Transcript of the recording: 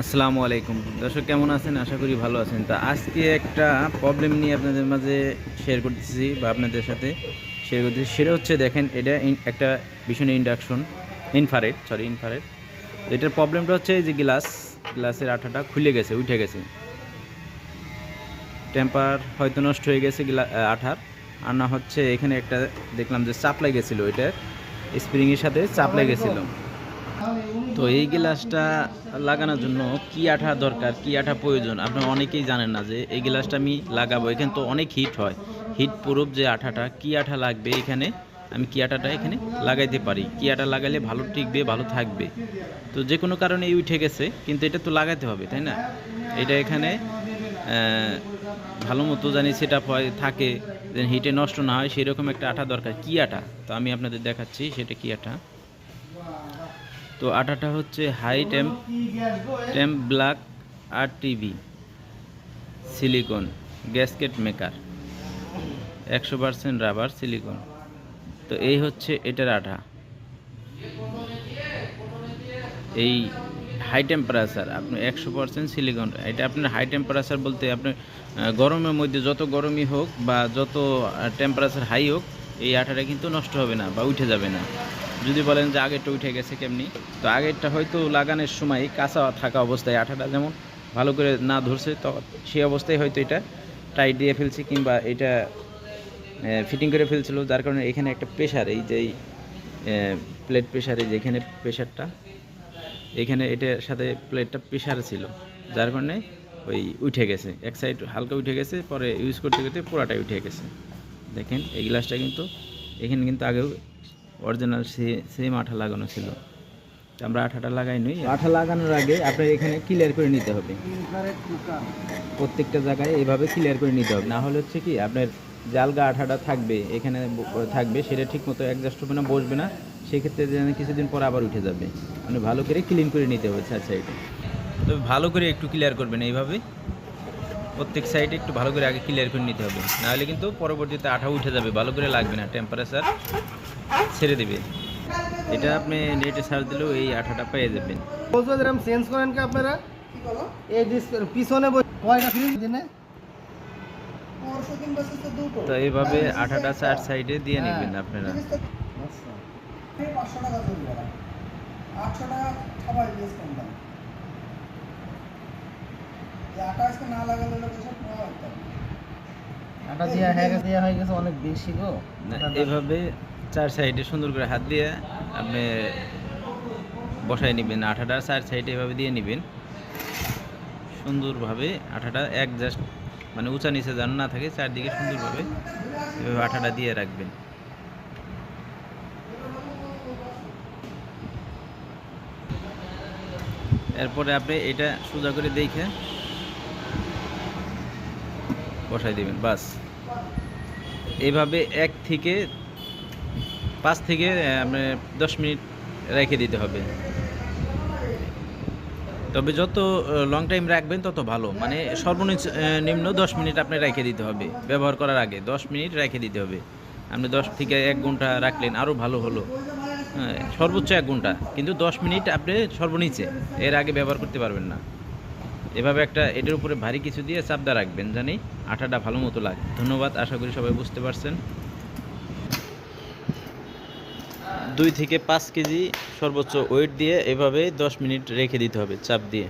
আসসালামু আলাইকুম। দর্শক কেমন আছেন? আশা করি ভালো আছেন। তা আজকে একটা প্রবলেম নিয়ে আপনাদের মাঝে শেয়ার করতেছি বা আপনাদের সাথে শেয়ার করতেছি। সেটা হচ্ছে দেখেন এটা একটা ভীষণ ইন্ডাকশন ইনফারেট সরি ইনফারেট এটার প্রবলেমটা হচ্ছে এই যে গ্লাস গ্লাসের আঠাটা খুলে গেছে উঠে গেছে। টেম্পার হয়তো নষ্ট হয়ে গেছে আঠার। আর না হচ্ছে এখানে একটা দেখলাম যে চাপ লেগেছিলো এটা স্প্রিংয়ের সাথে চাপ লেগেছিলো তো এই গ্লাসটা লাগানোর জন্য কি আঠা দরকার, কি আঠা প্রয়োজন? আপনারা অনেকেই জানেন না যে এই গ্লাসটা আমি লাগাবো। এখানে তো অনেক হিট হয়। হিট প্রুফ যে আঠাটা, কি আঠা লাগবে এখানে? আমি কি আঠাটা এখানে লাগাইতে পারি? কি আঠা লাগাইলে ভালো টিকবে, ভালো থাকবে? তো যে কোনো কারণে উঠে গেছে, কিন্তু এটা তো লাগাতে হবে, তাই না? এটা এখানে ভালো মতো জানি সেটা থাকে যে হিটে নষ্ট না হয়, সেরকম একটা আঠা দরকার। কি আঠা? তো আমি আপনাদের দেখাচ্ছি, সেটা কি আঠা? তো আটাটা হচ্ছে high temp temp black R TV silicone gasket maker একশো পার্সেন্ট রাবার সিলিকন তো এই হচ্ছে এটার আঠা এই হাই টেম্পারেচার আপনি একশো পার্সেন্ট সিলিকন এটা আপনার হাই টেম্পারেচার বলতে আপনার আহ, গরমের মধ্যে যত গরমই হোক বা যত টেম্পারেচার হাই হোক এই আঠাটা কিন্তু নষ্ট হবে না বা উঠে যাবে না। যদি বলেন যে আগেরটা উঠে গেছে কেমনি, তো আগেরটা হয়তো লাগানোর সময় কাঁচা থাকা অবস্থায় আঠাটা যেমন ভালো করে না ধরছে, তো সেই অবস্থায় হয়তো এটা টাইট দিয়ে ফেলছে কিংবা এটা ফিটিং করে ফেলছিল, যার কারণে এখানে একটা প্রেশার এই যে প্লেট প্রেশারে যেখানে প্রেশারটা এখানে এটার সাথে প্লেটটা প্রেশার ছিল, যার কারণে ওই উঠে গেছে, এক সাইড হালকা উঠে গেছে, পরে ইউজ করতে করতে পুরাটাই উঠে গেছে। দেখেন, এই গ্লাসটা কিন্তু, এখানে কিন্তু আগেও অরিজিনাল সেম আঠা লাগানো ছিল। তো আমরা আঠাটা লাগাই নই আঠা লাগানোর আগে আপনার এখানে ক্লিয়ার করে নিতে হবে। প্রত্যেকটা জায়গায় এইভাবে ক্লিয়ার করে নিতে হবে। না হলে হচ্ছে কি আপনার জালগা আঠাটা থাকবে এখানে থাকবে সেটা ঠিক মতো অ্যাডজাস্ট হবে না বসবে না সেক্ষেত্রে যেন কিছুদিন পর আবার উঠে যাবে। মানে ভালো করে ক্লিন করে নিতে হবে চার সাইডে তবে ভালো করে একটু ক্লিয়ার করবেন এইভাবে। প্রত্যেক সাইডে একটু ভালো করে আগে ক্লিয়ার করে নিতে হবে। নাহলে কিন্তু পরবর্তীতে আঠা উঠে যাবে ভালো করে লাগবে না টেম্পারেচার ছেড়ে দেবে। এটা আপনি নেটে সার্চ দিলেও এই আঠাটা পেয়ে যাবেন। এরকম চেঞ্জ করেন কি আপনারা? এই পিছনে কয়টা ফ্রিজ দিনে? তো এইভাবে আঠাটা চার সাইডে দিয়ে নেবেন আপনারা। টাকা আটা আজকে না লাগালে লোক এসব নেওয়া হতো আটা দিয়া হয়ে গেছে দিয়া হয়ে গেছে অনেক বেশি গো। না, এভাবে চার সাইডে সুন্দর করে হাত দিয়ে আপনি বসাই নেবেন আঠাটা চার সাইডে এভাবে দিয়ে নেবেন। সুন্দরভাবে আঠাটা এক জাস্ট মানে উঁচা নিচে যেন না থাকে চারদিকে সুন্দরভাবে এভাবে আঠাটা দিয়ে রাখবেন। এরপরে আপনি এটা সোজা করে দেখে বসাই দেবেন বাস। এইভাবে এক থেকে পাঁচ থেকে দশ মিনিট রেখে দিতে হবে। তবে যত লং টাইম রাখবেন তত ভালো। মানে সর্বনিম্ন দশ মিনিট আপনি রেখে দিতে হবে। ব্যবহার করার আগে দশ মিনিট রেখে দিতে হবে। আপনি দশ থেকে এক ঘণ্টা রাখলেন আরও ভালো হলো। হ্যাঁ, সর্বোচ্চ এক ঘণ্টা। কিন্তু দশ মিনিট আপনি সর্বনিচে। এর আগে ব্যবহার করতে পারবেন না। এভাবে একটা এটার উপরে ভারী কিছু দিয়ে চাপদা রাখবেন, জানি আঠাটা ভালো মতো লাগে। ধন্যবাদ, আশা করি সবাই বুঝতে পারছেন। দুই থেকে পাঁচ কেজি সর্বোচ্চ ওয়েট দিয়ে এভাবে দশ মিনিট রেখে দিতে হবে চাপ দিয়ে।